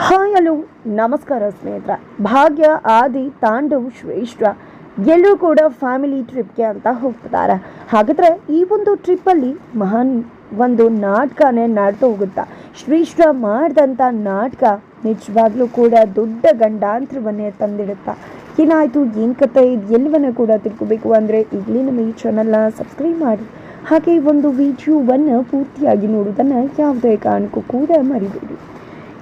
Hi, hello, ನಮಸ್ಕಾರ ಸ್ನೇಹಿತರ. ಭಾಗ್ಯ, ಆದಿ, ತಾಂಡವ್, ಶ್ರೇಷ್ಠ ಎಲ್ಲರೂ ಕೂಡ ಫ್ಯಾಮಿಲಿ ಟ್ರಿಪ್ಗೆ ಅಂತ ಹೋಗ್ತಿದ್ದಾರೆ. ಹಾಗಾದ್ರೆ ಈ ಒಂದು ಟ್ರಿಪ್ಪಲ್ಲಿ ಮಹಾನ್ ಒಂದು ನಾಟಕನೇ ನಡೆದು ಹೋಗುತ್ತಾ. ಶ್ರೇಷ್ಠ ಮಾಡಿದಂಥ ನಾಟಕ ನಿಜವಾಗ್ಲೂ ಕೂಡ ದೊಡ್ಡ ಗಂಡಾಂತರವನ್ನೇ ತಂದಿಡುತ್ತಾ. ಏನಾಯಿತು, ಏನು ಕತೆ, ಇದು ಎಲ್ಲವನ್ನ ಕೂಡ ತಿಳ್ಕೊಬೇಕು ಅಂದರೆ ಈಗಲೇ ನಮ್ಮ ಈ ಚಾನಲ್ನ ಸಬ್ಸ್ಕ್ರೈಬ್ ಮಾಡಿ. ಹಾಗೆ ಒಂದು ವಿಡಿಯೋವನ್ನು ಪೂರ್ತಿಯಾಗಿ ನೋಡೋದನ್ನು ಯಾವುದೇ ಕಾರಣಕ್ಕೂ ಕೂಡ ಮರಿಬೇಡಿ.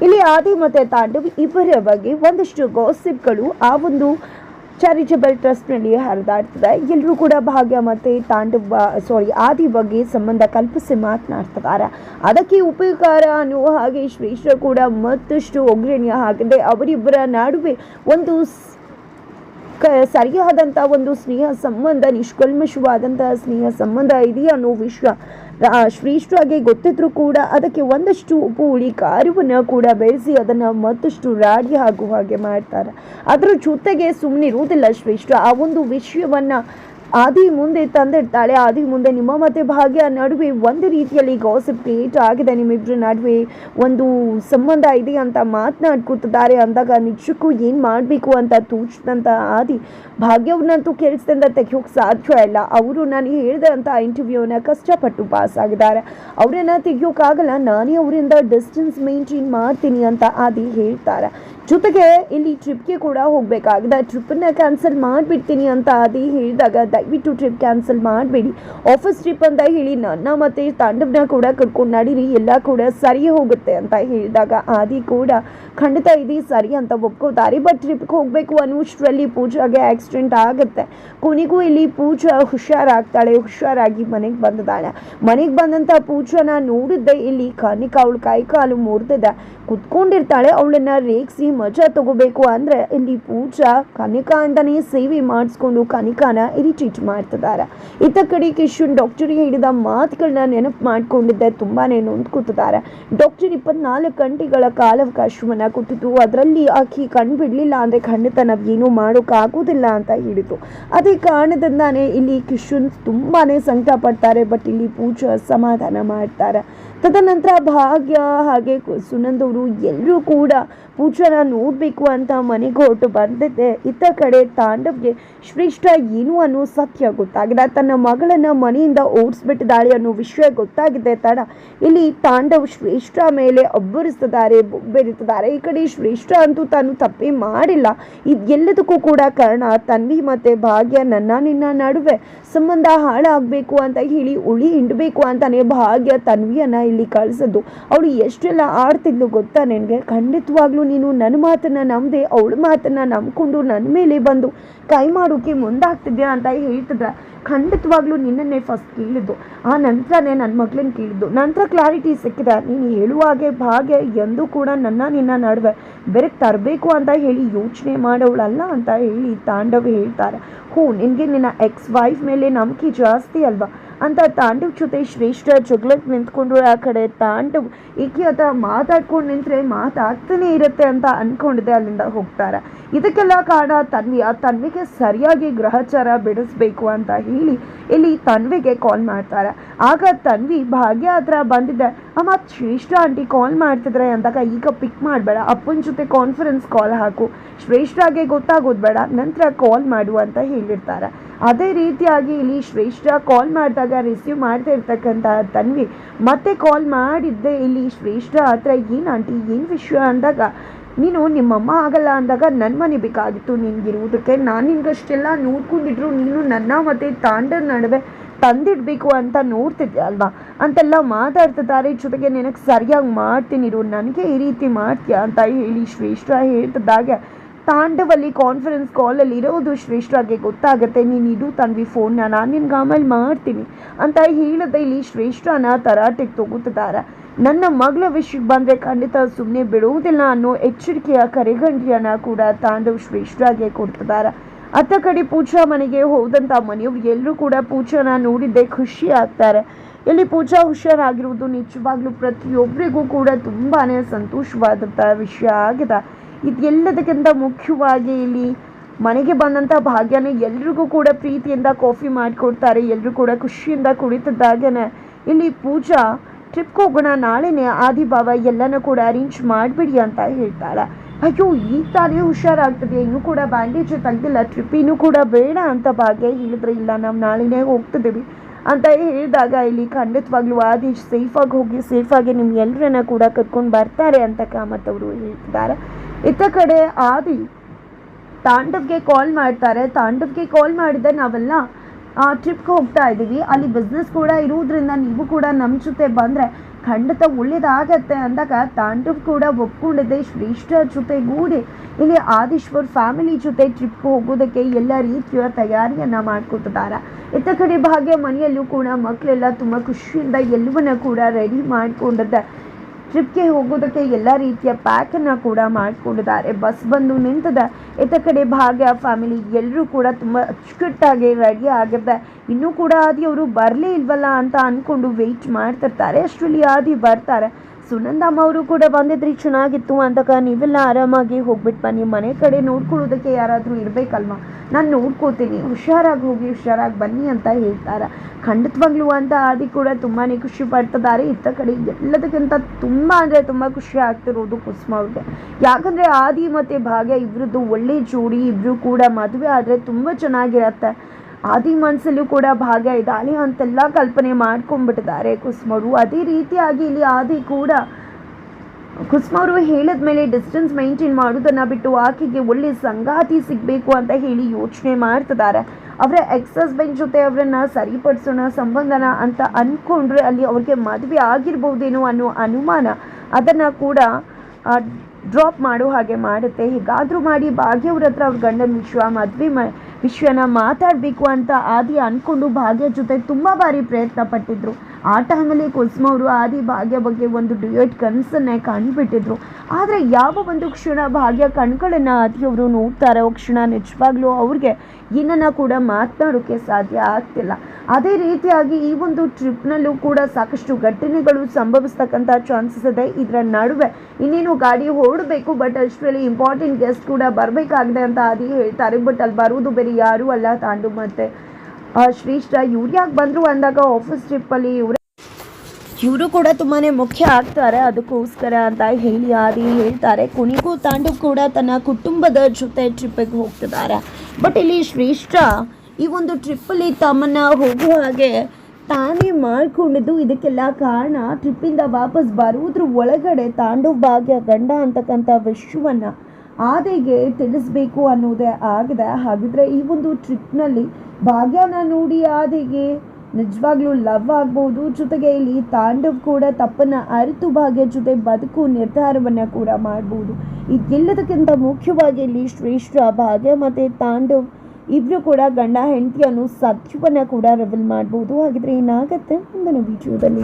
ಇಲ್ಲಿ ಆದಿ ಮತ್ತೆ ತಾಂಡವ್ ಇಬ್ಬರ ಬಗ್ಗೆ ಒಂದಷ್ಟು ಗೋಸಿಪ್ಗಳು ಆ ಒಂದು ಚಾರಿಟಬಲ್ ಟ್ರಸ್ಟ್ನಲ್ಲಿ ಹರಿದಾಡ್ತದೆ. ಎಲ್ಲರೂ ಕೂಡ ಭಾಗ್ಯ ಮತ್ತೆ ತಾಂಡವ ಸಾರಿ ಆದಿ ಬಗ್ಗೆ ಸಂಬಂಧ ಕಲ್ಪಿಸಿ ಮಾತನಾಡ್ತಿದ್ದಾರೆ. ಅದಕ್ಕೆ ಉಪಕಾರ ಅನ್ನುವ ಹಾಗೆ ಶ್ರೀಶ್ವರ ಕೂಡ ಮತ್ತಷ್ಟು ಒಗ್ಗರಣೆ ಹಾಕಿದೆ. ಅವರಿಬ್ಬರ ನಡುವೆ ಒಂದು ಕ ಸರಿಯಾದಂಥ ಒಂದು ಸ್ನೇಹ ಸಂಬಂಧ ನಿಷ್ಕಲ್ಮಶವಾದಂಥ ಸ್ನೇಹ ಸಂಬಂಧ ಇದೆಯಾ ಅನ್ನೋ ವಿಷಯ ಶ್ರೇಷ್ಠವಾಗಿ ಗೊತ್ತಿದ್ರು ಕೂಡ ಅದಕ್ಕೆ ಒಂದಷ್ಟು ಉಪ್ಪು ಹುಳಿ, ಖಾರವನ್ನು ಕೂಡ ಬೆಳೆಸಿ ಅದನ್ನು ಮತ್ತಷ್ಟು ರಾಡಿ ಆಗುವ ಹಾಗೆ ಮಾಡ್ತಾರೆ. ಅದರ ಜೊತೆಗೆ ಸುಮ್ಮನೆ ಇರುವುದಿಲ್ಲ ಶ್ರೇಷ್ಠ, ಆ ಒಂದು ವಿಷಯವನ್ನು ಆದಿ ಮುಂದೆ ತಂದಿಡ್ತಾಳೆ ಆದಿ ಮುಂದೆ ನಿಮ್ಮ ಮತ್ತೆ ಭಾಗ್ಯ ನಡುವೆ ಒಂದು ರೀತಿಯಲ್ಲಿ ಗಾಸಿಪ್ ಕ್ರಿಯೇಟ್ ಆಗಿದೆ. ನಿಮ್ಮಿಬ್ಬರ ನಡುವೆ ಒಂದು ಸಂಬಂಧ ಇದೆ ಅಂತ ಮಾತನಾಡ್ಕೊತಿದ್ದಾರೆ ಅಂದಾಗ ನಿಜಕ್ಕೂ ಏನು ಮಾಡಬೇಕು ಅಂತ ತೋಚಿದಂಥ ಆದಿ ಭಾಗ್ಯವ್ರನ್ನಂತೂ ಕೆಲಸದಿಂದ ತೆಗಿಯೋಕೆ ಸಾಧ್ಯ ಇಲ್ಲ. ಅವರು ನನಗೆ ಹೇಳಿದಂಥ ಇಂಟರ್ವ್ಯೂನ ಕಷ್ಟಪಟ್ಟು ಪಾಸ್ ಆಗಿದ್ದಾರೆ. ಅವರನ್ನು ತೆಗಿಯೋಕ್ಕಾಗಲ್ಲ ನಾನೇ ಅವರಿಂದ ಡಿಸ್ಟೆನ್ಸ್ ಮೇಂಟೈನ್ ಮಾಡ್ತೀನಿ ಅಂತ ಆದಿ ಹೇಳ್ತಾರೆ. ಜೊತೆಗೆ ಇಲ್ಲಿ ಟ್ರಿಪ್ಗೆ ಕೂಡ ಹೋಗಬೇಕಾಗಿದೆ. ಟ್ರಿಪ್ಪನ್ನು ಕ್ಯಾನ್ಸಲ್ ಮಾಡಿಬಿಡ್ತೀನಿ ಅಂತ ಆದಿ ಹೇಳಿದಾಗ ದಯವಿಟ್ಟು ಟ್ರಿಪ್ ಕ್ಯಾನ್ಸಲ್ ಮಾಡಬೇಡಿ. ಆಫೀಸ್ ಟ್ರಿಪ್ ಅಂತ ಹೇಳಿ ನನ್ನ ಮತ್ತೆ ತಂಡವನ್ನ ಕೂಡ ಕರ್ಕೊಂಡು ನಡೀರಿ. ಎಲ್ಲ ಕೂಡ ಸರಿ ಹೋಗುತ್ತೆ ಅಂತ ಹೇಳಿದಾಗ ಆದಿ ಕೂಡ ಖಂಡಿತ ಇದು, ಸರಿ ಅಂತ ಒಪ್ಕೋತಾರೆ. ಬಟ್ ಟ್ರಿಪ್ಗೆ ಹೋಗಬೇಕು ಅನ್ನುವಷ್ಟರಲ್ಲಿ ಪೂಜಾಗೆ ಆಕ್ಸಿಡೆಂಟ್ ಆಗುತ್ತೆ. ಕೊನೆಗೂ ಇಲ್ಲಿ ಪೂಜಾ ಹುಷಾರಾಗ್ತಾಳೆ, ಹುಷಾರಾಗಿ ಮನೆಗೆ ಬಂದಿದ್ದಾಳೆ. ಮನೆಗೆ ಬಂದಂಥ ಪೂಜಾನ ನೋಡಿದ್ದೆ ಇಲ್ಲಿ ಕನಿಕ ಅವಳು ಕೈ ಕಾಲು ಮುರಿದಿದೆ. ಕುತ್ಕೊಂಡಿರ್ತಾಳೆ, ಅವಳನ್ನು ರೇಗಿಸಿ ಮಜಾ ತಗೋಬೇಕು ಅಂದರೆ ಇಲ್ಲಿ ಪೂಜಾ, ಕನಿಕಾ ಅಂತಲೇ ಸೇವೆ ಮಾಡಿಸ್ಕೊಂಡು ಕನಿಕಾನ ಇರಿಟೇಟ್ ಮಾಡ್ತಿದ್ದಾರೆ. ಇತ್ತ ಕಡೆ ಕಿಶುನ್ ಡಾಕ್ಟರ್ ಹೇಳಿದ ಮಾತುಗಳನ್ನ ನೆನಪು ಮಾಡಿಕೊಂಡಿದ್ದೆ ತುಂಬಾ ನೊಂದ್ಕೊತಿದ್ದಾರೆ. ಡಾಕ್ಟರ್ ಇಪ್ಪತ್ನಾಲ್ಕು ಗಂಟೆಗಳ ಕಾಲಾವಕಾಶವನ್ನು ಕೊಟ್ಟಿತು. ಅದರಲ್ಲಿ ಆಕಿ ಕಣ್ ಬಿಡಲಿಲ್ಲ ಅಂದರೆ ಖಂಡಿತ ನಾವೇನು ಮಾಡೋಕ್ಕಾಗೋದಿಲ್ಲ ಅಂತ ಹೇಳಿತು. ಅದೇ ಕಾರಣದಿಂದಾನೇ ಇಲ್ಲಿ ಕಿಶುನ್ ತುಂಬಾ ಸಂಕಟ ಪಡ್ತಾರೆ ಬಟ್ ಇಲ್ಲಿ ಪೂಜಾ ಸಮಾಧಾನ ಮಾಡ್ತಾರೆ. ತದನಂತರ ಭಾಗ್ಯ ಹಾಗೆ ಸುನಂದವರು ಎಲ್ಲರೂ ಕೂಡ ಪೂಜಾನ ನೋಡಬೇಕು ಅಂತ ಮನೆಗೆ ಹೊರಟು ಬಂದಿದ್ದೆ ಇತ್ತ ಕಡೆ ತಾಂಡವ್ಗೆ ಶ್ರೇಷ್ಠ ಏನು ಅನ್ನೋ ಸತ್ಯ ಗೊತ್ತಾಗಿದೆ. ತನ್ನ ಮಗಳನ್ನ ಮನೆಯಿಂದ ಓಡಿಸ್ಬಿಟ್ಟಿದ್ದಾಳೆ ಅನ್ನೋ ವಿಷಯ ಗೊತ್ತಾಗಿದೆ ತಡ. ಇಲ್ಲಿ ತಾಂಡವ್ ಶ್ರೇಷ್ಠ ಮೇಲೆ ಅಬ್ಬರಿಸ್ತಿದ್ದಾರೆ ಬೆರೀತಿದ್ದಾರೆ ಈ ಕಡೆ ಶ್ರೇಷ್ಠ ಅಂತೂ ತಾನು ತಪ್ಪೇ ಮಾಡಿಲ್ಲ. ಇದೆಲ್ಲದಕ್ಕೂ ಕೂಡ ಕಾರಣ ತನ್ವಿ ಮತ್ತೆ ಭಾಗ್ಯ ನನ್ನ ನಿನ್ನ ನಡುವೆ. ಸಂಬಂಧ ಹಾಳಾಗಬೇಕು ಅಂತ ಹೇಳಿ ಉಳಿ ಹಿಂಡಬೇಕು ಅಂತಾನೆ ಭಾಗ್ಯ ತನ್ವಿಯನ್ನ ಇಲ್ಲಿ ಕಳಿಸಿದ್ದು. ಅವಳು ಎಷ್ಟೆಲ್ಲ ಆಡ್ತಿದ್ಲು ಗೊತ್ತಾ ನಿನಗೆ? ಖಂಡಿತವಾಗ್ಲೂ ನೀನು ನನ್ನ ಮಾತನ್ನು ನಂಬದೆ, ಅವಳ ಮಾತನ್ನು ನಂಬಿಕೊಂಡು ನನ್ನ ಮೇಲೆ ಬಂದು ಕೈ ಮಾಡೋಕೆ ಮುಂದಾಗ್ತಿದ್ಯಾ ಅಂತ ಹೇಳ್ತಿದ್ರೆ. ಖಂಡಿತವಾಗ್ಲೂ ನಿನ್ನನ್ನೇ ಫಸ್ಟ್ ಕೇಳಿದ್ದು. ಆ ನಂತರನೇ ನನ್ನ ಮಗಳನ್ನ ಕೇಳಿದ್ದು. ನಂತರ ಕ್ಲಾರಿಟಿ ಸಿಕ್ಕಿದೆ. ನೀನು ಹೇಳುವಾಗೆ ಭಾಗ್ಯ ಎಂದು ಕೂಡ ನನ್ನ ನಿನ್ನ ನಡುವೆ ಬೆರಕ್ ತರಬೇಕು ಅಂತ ಹೇಳಿ ಯೋಚನೆ ಮಾಡೋಳಲ್ಲ ಅಂತ ಹೇಳಿ ತಾಂಡವ್ ಹೇಳ್ತಾರೆ. ಹ್ಞೂ ನಿನಗೆ ನಿನ್ನ ಎಕ್ಸ್ ವೈಫ್ ಮೇಲೆ ನಂಬಿಕೆ ಜಾಸ್ತಿ ಅಲ್ವಾ? ಅಂತ ತಾಂಡವ್ ಜೊತೆ ಶ್ರೇಷ್ಠ ಜಗಳಕ್ಕೆ ನಿಂತ್ಕೊಂಡ್ರು ಆ ಕಡೆ ತಾಂಡವ್ ಈಕೆ ಹತ್ರ ಮಾತಾಡ್ಕೊಂಡು ನಿಂತರೆ ಮಾತಾಡ್ತಾನೆ ಇರುತ್ತೆ ಅಂತ ಅನ್ಕೊಂಡಿದೆ ಅಲ್ಲಿಂದ ಹೋಗ್ತಾರೆ. ಇದಕ್ಕೆಲ್ಲ ಕಾರಣ ತನ್ವಿ ಆ ತನ್ವಿಗೆ ಸರಿಯಾಗಿ ಗ್ರಹಚಾರ ಬಿಡಿಸ್ಬೇಕು ಅಂತ ಹೇಳಿ ಇಲ್ಲಿ ತನ್ವಿಗೆ ಕಾಲ್ ಮಾಡ್ತಾರೆ. ಆಗ ತನ್ವಿ ಭಾಗ್ಯ ಹತ್ರ ಬಂದಿದ್ದೆ ಅಮ್ಮ, ಶ್ರೇಷ್ಠ ಆಂಟಿ ಕಾಲ್ ಮಾಡ್ತಿದ್ರೆ ಅಂದಾಗ ಈಗ ಪಿಕ್ ಮಾಡಬೇಡ. ಅಪ್ಪನ ಜೊತೆ ಕಾನ್ಫರೆನ್ಸ್ ಕಾಲ್ ಹಾಕು. ಶ್ರೇಷ್ಠಾಗೆ ಗೊತ್ತಾಗೋದು ಬೇಡ. ನಂತರ ಕಾಲ್ ಮಾಡು ಅಂತ ಹೇಳಿರ್ತಾರೆ. ಅದೇ ರೀತಿಯಾಗಿ ಇಲ್ಲಿ ಶ್ರೇಷ್ಠ ಕಾಲ್ ಮಾಡಿದಾಗ ರಿಸೀವ್ ಮಾಡ್ತಾ ಇರ್ತಕ್ಕಂಥ ತನ್ವಿ ಮತ್ತೆ ಕಾಲ್ ಮಾಡಿದ್ದೆ ಇಲ್ಲಿ ಶ್ರೇಷ್ಠ ಹತ್ರ, ಏನು ಆಂಟಿ ಏನು ವಿಷಯ? ಅಂದಾಗ, ನೀನು ನಿಮ್ಮಮ್ಮ ಆಗಲ್ಲ ಅಂದಾಗ ನನ್ನ ಮನೆ ಬೇಕಾಗಿತ್ತು ನಿನಗಿರುವುದಕ್ಕೆ. ನಾನು ನಿನ್ಗಷ್ಟೆಲ್ಲ ನೋಡ್ಕೊಂಡಿದ್ರು, ನೀನು ನನ್ನ ಮತ್ತೆ ತಾಂಡರ್ ನಡುವೆ ತಂದಿಡಬೇಕು ಅಂತ ನೋಡ್ತಿದ್ದೆ ಅಲ್ವಾ? ಅಂತೆಲ್ಲ ಮಾತಾಡ್ತಿದ್ದಾರೆ. ಜೊತೆಗೆ ನಿನಗೆ ಸರಿಯಾಗಿ ಮಾಡ್ತೀನಿ ಇರು, ನನಗೆ ಈ ರೀತಿ ಮಾಡ್ತೀಯ? ಅಂತ ಹೇಳಿ ಶ್ರೇಷ್ಠ ಹೇಳ್ತಿದ್ದಾಗ ತಾಂಡವಲ್ಲಿ ಕಾನ್ಫರೆನ್ಸ್ ಕಾಲಲ್ಲಿ ಇರೋದು ಶ್ರೇಷ್ಠಗೆ ಗೊತ್ತಾಗುತ್ತೆ. ನೀನು ಇಡು ತನ್ವಿ ಫೋನ್ನ ನಾನು ನಿನ್ಗೆ ಆಮೇಲೆ ಮಾಡ್ತೀನಿ ಅಂತ ಹೇಳಿದೆ ಇಲ್ಲಿ ಶ್ರೇಷ್ಠನ ತರಾಟೆಗೆ ತಗೋತಿದ್ದಾರೆ ನನ್ನ ಮಗಳ ವಿಷಯಕ್ಕೆ ಬಂದರೆ ಖಂಡಿತ ಸುಮ್ಮನೆ ಬಿಡುವುದಿಲ್ಲ ಅನ್ನೋ ಎಚ್ಚರಿಕೆಯ ಕರೆಗಂಟಿಯನ್ನು ಕೂಡ ತಾಂಡವ್ ಶ್ರೇಷ್ಠಗೆ ಕೊಡ್ತಿದ್ದಾರೆ. ಅತ್ತ ಕಡೆ ಪೂಜಾ ಮನೆಗೆ ಹೋದಂಥ ಮನೆಯವರು ಎಲ್ಲರೂ ಕೂಡ ಪೂಜಾನ ನೋಡಿದ್ದೆ ಖುಷಿ ಆಗ್ತಾರೆ. ಇಲ್ಲಿ ಪೂಜಾ ಹುಷಾರಾಗಿರುವುದು ನಿಜವಾಗ್ಲೂ ಪ್ರತಿಯೊಬ್ಬರಿಗೂ ಕೂಡ ತುಂಬಾ ಸಂತೋಷವಾದಂಥ ವಿಷಯ ಆಗಿದೆ. ಇದೆಲ್ಲದಕ್ಕಿಂತ ಮುಖ್ಯವಾಗಿ ಇಲ್ಲಿ ಮನೆಗೆ ಬಂದಂಥ ಭಾಗ್ಯನೇ ಎಲ್ರಿಗೂ ಕೂಡ ಪ್ರೀತಿಯಿಂದ ಕಾಫಿ ಮಾಡಿಕೊಡ್ತಾರೆ ಎಲ್ಲರೂ ಕೂಡ ಖುಷಿಯಿಂದ ಕುಳಿತಿದ್ದಾಗೇನೆ ಇಲ್ಲಿ ಪೂಜಾ ಟ್ರಿಪ್ಗೆ ಹೋಗೋಣ, ನಾಳೆನೇ ಆದಿಭಾವ ಎಲ್ಲನೂ ಕೂಡ ಅರೇಂಜ್ ಮಾಡಿಬಿಡಿ ಅಂತ ಹೇಳ್ತಾಳೆ. ಅಯ್ಯೋ ಈಗ ತಾನೇ ಹುಷಾರಾಗ್ತದೆ, ಇನ್ನೂ ಕೂಡ ಬ್ಯಾಂಡೇಜ್ ತಂದಿಲ್ಲ ಟ್ರಿಪ್ ಇನ್ನೂ ಕೂಡ ಬೇಡ ಅಂತ ಭಾಗ್ಯ ಹೇಳಿದ್ರೆ ಇಲ್ಲ, ನಾವು ನಾಳೆನೇ ಹೋಗ್ತಿದ್ದೀವಿ ಅಂತ ಹೇಳಿದಾಗ ಇಲ್ಲಿ ಖಂಡಿತವಾಗ್ಲೂ ಆದಿ ಸೇಫಾಗಿ ಹೋಗಿ ಸೇಫಾಗಿ ನಿಮ್ಗೆ ಎಲ್ಲರನ್ನ ಕೂಡ ಕರ್ಕೊಂಡು ಬರ್ತಾರೆ ಅಂತ ಕಾಮತ್ ಅವರು ಹೇಳ್ತಿದ್ದಾರೆ. ಇತ್ತ ಕಡೆ ಆದಿ ತಾಂಡವ್ಗೆ ಕಾಲ್ ಮಾಡ್ತಾರೆ. ತಾಂಡವ್ಗೆ ಕಾಲ್ ಮಾಡಿದ್ರೆ ನಾವೆಲ್ಲ ಟ್ರಿಪ್ಗೆ ಹೋಗ್ತಾ ಇದ್ದೀವಿ. ಅಲ್ಲಿ ಬಿಸ್ನೆಸ್ ಕೂಡ ಇರುವುದರಿಂದ ನೀವು ಕೂಡ ನಮ್ಮ ಜೊತೆ ಬಂದರೆ ಖಂಡಿತ ಒಳ್ಳೇದಾಗತ್ತೆ ಅಂದಾಗ ತಾಂಡವ್ ಕೂಡ ಒಪ್ಕೊಂಡಿದ್ದೆ ಶ್ರೇಷ್ಠ ಜೊತೆಗೂಡಿ ಇಲ್ಲಿ ಆದಿಶ್ವರ್ ಫ್ಯಾಮಿಲಿ ಜೊತೆ ಟ್ರಿಪ್ಗೆ ಹೋಗೋದಕ್ಕೆ ಎಲ್ಲ ರೀತಿಯ ತಯಾರಿಯನ್ನು ಮಾಡ್ಕೊತಿದ್ದಾರೆ ಇತ್ತ ಕಡೆ ಭಾಗ್ಯ ಮನೆಯಲ್ಲೂ ಕೂಡ ಮಕ್ಕಳೆಲ್ಲ ತುಂಬ ಖುಷಿಯಿಂದ ಎಲ್ಲವನ್ನ ಕೂಡ ರೆಡಿ ಮಾಡಿಕೊಂಡಿದ್ದೆ ಟ್ರಿಪ್ಗೆ ಹೋಗೋದಕ್ಕೆ ಎಲ್ಲ ರೀತಿಯ ಪ್ಯಾಕನ್ನು ಕೂಡ ಮಾಡಿಕೊಂಡಿದ್ದಾರೆ. ಬಸ್ ಬಂದು ನಿಂತದ ಇತ್ತ ಕಡೆ ಭಾಗ್ಯ ಫ್ಯಾಮಿಲಿ ಎಲ್ಲರೂ ಕೂಡ ತುಂಬ ಅಚ್ಚುಕಟ್ಟಾಗಿ ರೆಡಿ ಆಗಿದ್ದೆ ಇನ್ನೂ ಕೂಡ ಆದಿ ಅವರು ಬರಲೇ ಇಲ್ವಲ್ಲ ಅಂತ ಅಂದ್ಕೊಂಡು ವೆಯ್ಟ್ ಮಾಡ್ತಿರ್ತಾರೆ. ಅಷ್ಟರಲ್ಲಿ ಆದಿ ಬರ್ತಾರೆ. ಸುನಂದಮ್ಮ ಅವರು ಕೂಡ ಬಂದಿದ್ರಿ, ಚೆನ್ನಾಗಿತ್ತು ಅಂತಕ ನೀವೆಲ್ಲ ಆರಾಮಾಗಿ ಹೋಗ್ಬಿಟ್ಟು ಬನ್ನಿ ಮನೆ ಕಡೆ ನೋಡ್ಕೊಳ್ಳೋದಕ್ಕೆ ಯಾರಾದರೂ ಇರಬೇಕಲ್ವಾ? ನಾನು ನೋಡ್ಕೋತೀನಿ, ಹುಷಾರಾಗಿ ಹೋಗಿ, ಹುಷಾರಾಗಿ ಬನ್ನಿ ಅಂತ ಹೇಳ್ತಾರೆ. ಖಂಡಿತವಾಗ್ಲೂ ಅಂತ ಆದಿ ಕೂಡ ತುಂಬಾ ಖುಷಿ ಪಡ್ತಿದ್ದಾರೆ. ಇತ್ತ ಕಡೆ ಎಲ್ಲದಕ್ಕಿಂತ ತುಂಬ ಅಂದರೆ ತುಂಬ ಖುಷಿ ಆಗ್ತಿರೋದು ಕುಸುಮ ಅವ್ರಿಗೆ. ಯಾಕಂದರೆ ಆದಿ ಮತ್ತು ಭಾಗ್ಯ ಇಬ್ಬರದ್ದು ಒಳ್ಳೆ ಜೋಡಿ ಇಬ್ಬರು ಕೂಡ ಮದುವೆ ಆದರೆ ತುಂಬ ಚೆನ್ನಾಗಿರತ್ತೆ. ಆದಿ ಮನಸ್ಸಲ್ಲೂ ಕೂಡ ಭಾಗ್ಯ ಇದ್ದಾನೆ ಅಂತೆಲ್ಲ ಕಲ್ಪನೆ ಮಾಡ್ಕೊಂಡ್ಬಿಟ್ಟಿದ್ದಾರೆ. ಕುಸುಮರು ಅದೇ ರೀತಿಯಾಗಿ ಇಲ್ಲಿ ಆದಿ ಕೂಡ ಕುಸುಮರು ಹೇಳಿದ ಮೇಲೆ ಡಿಸ್ಟೆನ್ಸ್ ಮೈಂಟೈನ್ ಮಾಡೋದನ್ನು ಬಿಟ್ಟು ಆಕೆಗೆ ಒಳ್ಳೆ ಸಂಗಾತಿ ಸಿಗಬೇಕು ಅಂತ ಹೇಳಿ ಯೋಚನೆ ಮಾಡ್ತಿದ್ದಾರೆ. ಅವರ ಎಕ್ಸ್ ಹಸ್ಬೆಂಡ್ ಜೊತೆ ಅವರನ್ನ ಸರಿಪಡಿಸೋಣ, ಸಂಬಂಧನ ಅಂತ ಅಂದ್ಕೊಂಡ್ರೆ ಅಲ್ಲಿ ಅವ್ರಿಗೆ ಮದುವೆ ಆಗಿರ್ಬೋದೇನೋ ಅನ್ನೋ ಅನುಮಾನ ಅದನ್ನು ಕೂಡ ಡ್ರಾಪ್ ಮಾಡೋ ಹಾಗೆ ಮಾಡುತ್ತೆ. ಹೇಗಾದರೂ ಮಾಡಿ ಭಾಗ್ಯವ್ರ ಹತ್ರ ಅವ್ರ ಗಂಡನ ವಿಶ್ವ ಮದುವೆ ಮ ವಿಷಯನ ಮಾತಾಡಬೇಕು ಅಂತ ಆದಿ ಅಂದ್ಕೊಂಡು ಭಾಗ್ಯ ಜೊತೆ ತುಂಬ ಬಾರಿ ಪ್ರಯತ್ನ ಪಟ್ಟಿದ್ರು. ಆ ಟೈಮಲ್ಲಿ ಅವರು ಆದಿ ಭಾಗ್ಯ ಬಗ್ಗೆ ಒಂದು ಡ್ಯೂಯೆಟ್ ಕನಸನ್ನೇ ಕಂಡುಬಿಟ್ಟಿದ್ರು. ಆದರೆ ಯಾವ ಒಂದು ಕ್ಷಣ ಭಾಗ್ಯ ಕಣ್ಗಳನ್ನು ಆದಿಯವರು ನೋಡ್ತಾರೆ ಕ್ಷಣ ನಿಜವಾಗ್ಲೂ ಅವ್ರಿಗೆ ಏನನ್ನು ಕೂಡ ಮಾತನಾಡೋಕ್ಕೆ ಸಾಧ್ಯ ಆಗ್ತಿಲ್ಲ. ಅದೇ ರೀತಿಯಾಗಿ ಈ ಒಂದು ಟ್ರಿಪ್ನಲ್ಲೂ ಕೂಡ ಸಾಕಷ್ಟು ಘಟನೆಗಳು ಸಂಭವಿಸ್ತಕ್ಕಂಥ ಚಾನ್ಸಸ್ ಇದೆ ಇದರ ನಡುವೆ. ಇನ್ನೇನು ಗಾಡಿ ಓಡಬೇಕು ಬಟ್ ಅಷ್ಟರಲ್ಲಿ ಇಂಪಾರ್ಟೆಂಟ್ ಗೆಸ್ಟ್ ಕೂಡ ಬರಬೇಕಾಗಿದೆ ಅಂತ ಆದಿ ಹೇಳ್ತಾರೆ. ಬಟ್ ಅಲ್ಲಿ ಬರುವುದು ಬೇರೆ ಯಾರೂ ಅಲ್ಲ ತಾಂಡು ಮತ್ತೆ. ಶ್ರೇಷ್ಠ ಇವ್ರು ಯಾಕೆ ಬಂದರು ಅಂದಾಗ ಆಫೀಸ್ ಟ್ರಿಪ್ಪಲ್ಲಿ ಇವ್ರ ಇವರು ಕೂಡ ತುಂಬಾ ಮುಖ್ಯ ಆಗ್ತಾರೆ, ಅದಕ್ಕೋಸ್ಕರ ಅಂತ ಹೇಳಿ ಆದಿ ಹೇಳ್ತಾರೆ. ಕೊನೆಗೂ ತಾಂಡು ಕೂಡ ತನ್ನ ಕುಟುಂಬದ ಜೊತೆ ಟ್ರಿಪ್ಪಿಗೆ ಹೋಗ್ತಿದ್ದಾರೆ. ಬಟ್ ಇಲ್ಲಿ ಶ್ರೇಷ್ಠ ಈ ಒಂದು ಟ್ರಿಪ್ಪಲ್ಲಿ ತಮ್ಮನ್ನ ಹೋಗುವ ಹಾಗೆ ತಾನೇ ಮಾಡ್ಕೊಂಡಿದ್ದು. ಇದಕ್ಕೆಲ್ಲ ಕಾರಣ ಟ್ರಿಪ್ಪಿಂದ ವಾಪಸ್ ಬರುವುದ್ರ ಒಳಗಡೆ ತಾಂಡು ಭಾಗ್ಯ ಗಂಡ ಅಂತಕ್ಕಂಥ ವಿಷಯವನ್ನು ಆದಿಗೆ ತಿಳಿಸ್ಬೇಕು ಅನ್ನೋದೇ ಆಗಿದೆ. ಹಾಗಿದ್ರೆ ಈ ಒಂದು ಟ್ರಿಪ್ನಲ್ಲಿ ಭಾಗ್ಯನ ನೋಡಿ ಆದಿಗೆ ನಿಜವಾಗ್ಲೂ ಲವ್ ಆಗ್ಬೋದು. ಜೊತೆಗೆ ಇಲ್ಲಿ ತಾಂಡವ್ ಕೂಡ ತಪ್ಪನ್ನ ಅರಿತು ಭಾಗ್ಯ ಜೊತೆ ಬದುಕು ನಿರ್ಧಾರವನ್ನ ಕೂಡ ಮಾಡ್ಬೋದು. ಇದೆಲ್ಲದಕ್ಕಿಂತ ಮುಖ್ಯವಾಗಿ ಇಲ್ಲಿ ಶ್ರೇಷ್ಠ ಭಾಗ್ಯ ಮತ್ತೆ ತಾಂಡವ್ ಇಬ್ರು ಕೂಡ ಗಂಡ ಹೆಂಡತಿ ಅನ್ನೋ ಸತ್ಯವನ್ನ ಕೂಡ ರಿವೀಲ್ ಮಾಡ್ಬೋದು. ಹಾಗಿದ್ರೆ ಏನಾಗತ್ತೆ ಮುಂದಿನ ವಿಡಿಯೋದಲ್ಲಿ